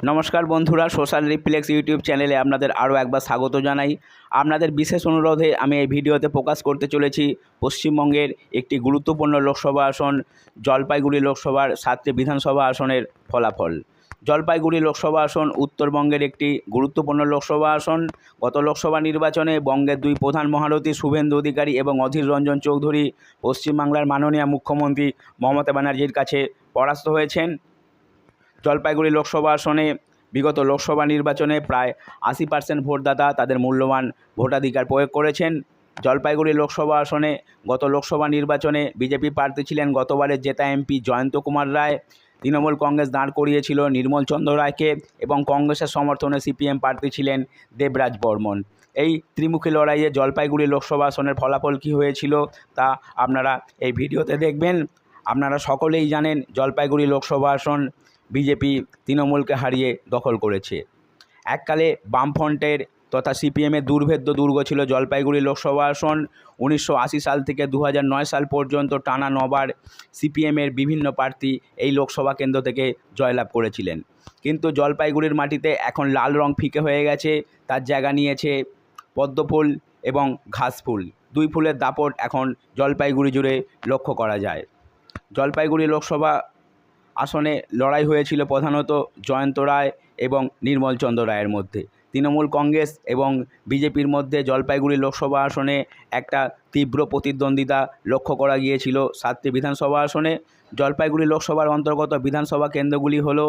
নমস্কার বন্ধুরা, social reflex YouTube চ্যানেলে আপনাদের আরও একবার স্বাগত জানাই। আপনাদের বিশেষ অনুরোধে আমি এই ভিডিওতে প্রকাশ করতে চলেছি পশ্চিমবঙ্গের একটি গুরুত্বপূর্ণ লোকসভা আসন, জলপাইগুড়ি লোকসভার সাতটি বিধানসভা আসনের ফলাফল। জলপাইগুড়ি লোকসভা আসন উত্তরবঙ্গের একটি গুরুত্বপূর্ণ লোকসভা আসন। গত লোকসভা নির্বাচনে বঙ্গের দুই প্রধান মহারথী শুভেন্দু অধিকারী এবং অধীর রঞ্জন চৌধুরী, পশ্চিমবাংলার মাননীয় মুখ্যমন্ত্রী মমতা ব্যানার্জির কাছে পরাস্ত হয়েছেন। জলপাইগুড়ি লোকসভা আসনে বিগত লোকসভা নির্বাচনে প্রায় আশি পার্সেন্ট ভোটদাতা তাদের মূল্যবান ভোটাধিকার প্রয়োগ করেছেন। জলপাইগুড়ি লোকসভা আসনে গত লোকসভা নির্বাচনে বিজেপি প্রার্থী ছিলেন গতবারের জেতা এমপি জয়ন্ত কুমার রায়। তৃণমূল কংগ্রেস দাঁড় করিয়েছিল নির্মল চন্দ্র রায়কে এবং কংগ্রেসের সমর্থনে সিপিএম প্রার্থী ছিলেন দেবরাজ বর্মন। এই ত্রিমুখী লড়াইয়ে জলপাইগুড়ি লোকসভা আসনের ফলাফল কী হয়েছিল তা আপনারা এই ভিডিওতে দেখবেন। আপনারা সকলেই জানেন জলপাইগুড়ি লোকসভা আসন বিজেপি তৃণমূলকে হারিয়ে দখল করেছে। এককালে বামফ্রন্টের তথা সিপিএমের দুর্ভেদ্য দুর্গ ছিল জলপাইগুড়ি লোকসভা আসন। উনিশশো আশি সাল থেকে দু সাল পর্যন্ত টানা নবার সিপিএমের বিভিন্ন প্রার্থী এই লোকসভা কেন্দ্র থেকে জয়লাভ করেছিলেন। কিন্তু জলপাইগুড়ির মাটিতে এখন লাল রং ফিকে হয়ে গেছে, তার জায়গা নিয়েছে পদ্মফুল এবং ঘাসফুল দুই ফুলের দাপট এখন জলপাইগুড়ি জুড়ে লক্ষ্য করা যায়। জলপাইগুড়ি লোকসভা আসনে লড়াই হয়েছিল প্রধানত জয়ন্ত রায় এবং নির্মল চন্দ্র রায়ের মধ্যে। তৃণমূল কংগ্রেস এবং বিজেপির মধ্যে জলপাইগুড়ি লোকসভা আসনে একটা তীব্র প্রতিদ্বন্দ্বিতা লক্ষ্য করা গিয়েছিল সাতটি বিধানসভা আসনে। জলপাইগুড়ি লোকসভার অন্তর্গত বিধানসভা কেন্দ্রগুলি হল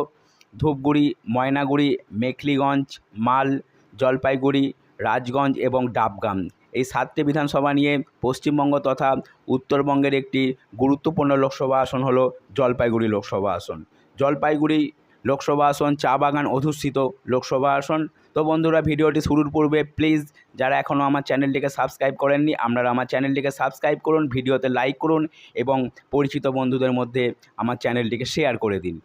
ধূপগুড়ি, ময়নাগুড়ি, মেখলিগঞ্জ, মাল, জলপাইগুড়ি, রাজগঞ্জ এবং ডাবগ্রাম এই সাতটি বিধানসভা নিয়ে পশ্চিমবঙ্গ তথা উত্তরবঙ্গের একটি গুরুত্বপূর্ণ লোকসভা আসন হলো জলপাইগুড়ি লোকসভা আসন। জলপাইগুড়ি লোকসভা আসন চা বাগান অধুষ্ঠিত লোকসভা আসন। তো বন্ধুরা, ভিডিওটি শুরুর পূর্বে প্লিজ যারা এখনও আমার চ্যানেলটিকে সাবস্ক্রাইব করেননি, আপনারা আমার চ্যানেলটিকে সাবস্ক্রাইব করুন, ভিডিওতে লাইক করুন এবং পরিচিত বন্ধুদের মধ্যে আমার চ্যানেলটিকে শেয়ার করে দিন।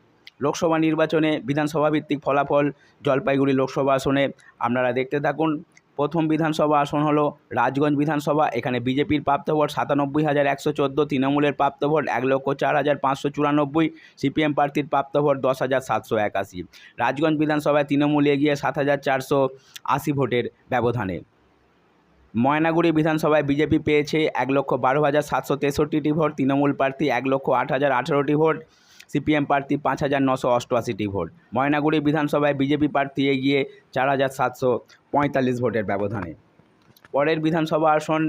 লোকসভা নির্বাচনে বিধানসভা ভিত্তিক ফলাফল জলপাইগুড়ি লোকসভা আসনে আপনারা দেখতে থাকুন। প্রথম বিধানসভা আসন হলো রাজগঞ্জ বিধানসভা, এখানে বিজেপির প্রাপ্ত ভোট সাতানব্বই হাজার একশো চোদ্দ, তৃণমূলের প্রাপ্ত ভোট এক লক্ষ চার হাজার পাঁচশো চুরানব্বই, সিপিএম প্রার্থীর প্রাপ্ত ভোট দশ হাজার সাতশো একাশি। রাজগঞ্জ বিধানসভায় তৃণমূল এগিয়ে সাত হাজার চারশো আশি ভোটের ব্যবধানে। ময়নাগুড়ি বিধানসভায় বিজেপি পেয়েছে এক লক্ষ বারো হাজার সাতশো তেষট্টিটি ভোট, তৃণমূল প্রার্থী এক লক্ষ আট হাজার আঠেরোটি ভোট সিপিএম প্রার্থী পাঁচ হাজার নশো অষ্টআশিটি ভোট। ময়নাগুড়ি বিধানসভায় বিজেপি প্রার্থী এগিয়ে চার হাজার সাতশো পঁয়তাল্লিশ ভোটের ব্যবধানে। পরের বিধানসভা আসন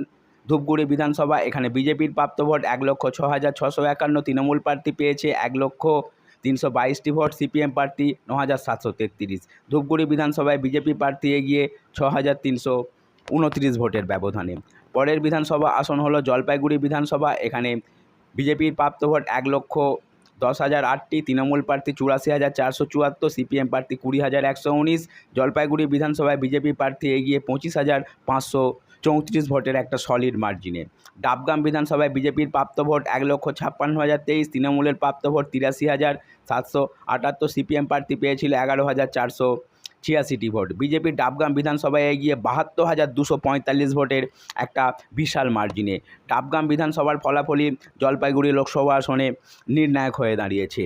ধূপগুড়ি বিধানসভা। এখানে বিজেপির প্রাপ্ত ভোট এক লক্ষ ছ হাজার ছশো একান্ন। তৃণমূল প্রার্থী পেয়েছে এক লক্ষ তিনশো বাইশটি ভোট। সিপিএম প্রার্থী ন হাজার সাতশো তেত্রিশ। ধূপগুড়ি বিধানসভায় বিজেপি প্রার্থী এগিয়ে ছ হাজার তিনশো উনত্রিশ ভোটের ব্যবধানে। পরের বিধানসভা আসন হলো জলপাইগুড়ি বিধানসভা। এখানে বিজেপির প্রাপ্ত ভোট এক লক্ষ দশ হাজার আটটি, তৃণমূল প্রার্থী চুরাশি হাজার চারশো চুয়াত্তর, সিপিএম প্রার্থী কুড়ি হাজার একশো উনিশ, জলপাইগুড়ি বিধানসভায় বিজেপি প্রার্থী এগিয়ে পঁচিশ হাজার পাঁচশো চৌত্রিশ ভোটের একটা সলিড মার্জিনে ডাবগাম বিধানসভায় বিজেপির প্রাপ্ত ভোট এক লক্ষ ছাপ্পান্ন হাজার তেইশ, তৃণমূলের প্রাপ্ত ভোট তিরাশি হাজার সাতশো আটাত্তর, সিপিএম প্রার্থী পেয়েছিল এগারো হাজার চারশো ছিয়াশিটি ভোট। বিজেপির ডাবগ্রাম বিধানসভায় এগিয়ে বাহাত্তর হাজার দুশো পঁয়তাল্লিশ ভোটের একটা বিশাল মার্জিনে। ডাবগ্রাম বিধানসভার ফলাফলই জলপাইগুড়ি লোকসভা আসনে নির্ণায়ক হয়ে দাঁড়িয়েছে।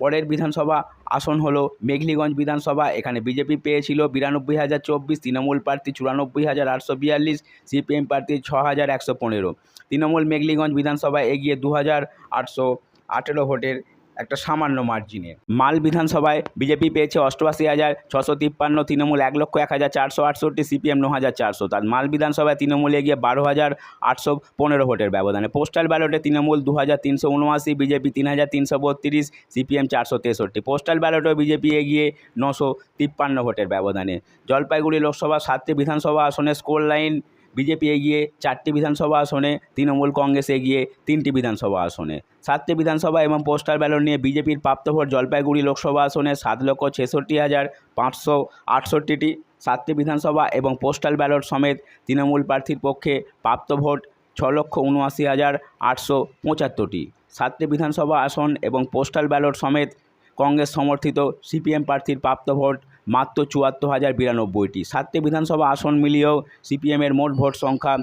পরের বিধানসভা আসন হলো মেঘলিগঞ্জ বিধানসভা। এখানে বিজেপি পেয়েছিল বিরানব্বই হাজার চব্বিশ, তৃণমূল প্রার্থী চুরানব্বই হাজার আটশো বিয়াল্লিশ, সিপিএম প্রার্থী ছ হাজার একশো পনেরো। তৃণমূল মেঘলিগঞ্জ বিধানসভায় এগিয়ে দু হাজার আটশো আঠেরো ভোটের একটা সামান্য মার্জিনে মাল বিধানসভায় বিজেপি পেয়েছে অষ্টআশি হাজার ছশো তিপ্পান্ন, তৃণমূল এক লক্ষ এক হাজার চারশো আটষট্টি, সিপিএম ন হাজার চারশো। তার মাল বিধানসভায় তৃণমূলে গিয়ে বারো হাজার আটশো পনেরো ভোটের ব্যবধানে। পোস্টাল ব্যালটে তৃণমূল দু হাজার তিনশো উনআশি, বিজেপি তিন হাজার তিনশো বত্রিশ, সিপিএম চারশো তেষট্টি। পোস্টাল ব্যালটেও বিজেপি এগিয়ে নশো তিপ্পান্ন ভোটের ব্যবধানে। জলপাইগুড়ি লোকসভা সাতটি বিধানসভা আসনে স্কোর লাইন বিজেপি এগিয়ে, চারটি বিধানসভা আসনে, তৃণমূল কংগ্রেস এগিয়ে, তিনটি বিধানসভা আসনে। সাতটি বিধানসভা এবং পোস্টাল ব্যালট নিয়ে বিজেপির প্রাপ্ত ভোট জলপাইগুড়ি লোকসভা আসনে সাত লক্ষ ছেষট্টি হাজার পাঁচশো আটষট্টিটি। সাতটি বিধানসভা এবং পোস্টাল ব্যালট সমেত তৃণমূল প্রার্থীর পক্ষে প্রাপ্ত ভোট ছ লক্ষ উনআশি হাজার আটশো পঁচাত্তরটি। সাতটি বিধানসভা আসন এবং পোস্টাল ব্যালট সমেত কংগ্রেস সমর্থিত সিপিএম প্রার্থীর প্রাপ্ত ভোট মাত্র চুয়াত্তর হাজার বিরানব্বইটি। সাতটি বিধানসভা আসন মিলিয়েও সিপিএমের মোট ভোট সংখ্যা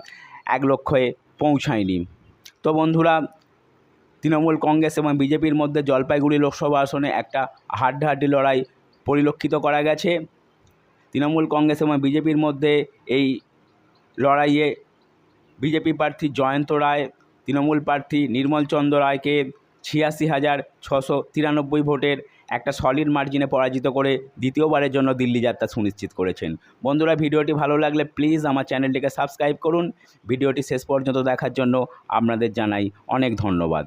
এক লক্ষে পৌঁছায়নি। তো বন্ধুরা, তৃণমূল কংগ্রেস এবং বিজেপির মধ্যে জলপাইগুড়ি লোকসভা আসনে একটা হাড্ডাহাড্ডি লড়াই পরিলক্ষিত করা গেছে। তৃণমূল কংগ্রেস এবং বিজেপির মধ্যে এই লড়াইয়ে বিজেপি প্রার্থী জয়ন্ত রায়, তৃণমূল প্রার্থী নির্মল চন্দ্র রায়কে ছিয়াশি হাজার ছশো তিরানব্বই ভোটের একটা সলিড মার্জিনে পরাজিত করে দ্বিতীয়বারের জন্য দিল্লি যাত্রা সুনিশ্চিত করেছেন। বন্ধুরা, ভিডিওটি ভালো লাগলে প্লিজ আমার চ্যানেলটিকে সাবস্ক্রাইব করুন। ভিডিওটি শেষ পর্যন্ত দেখার জন্য আপনাদের জানাই অনেক ধন্যবাদ।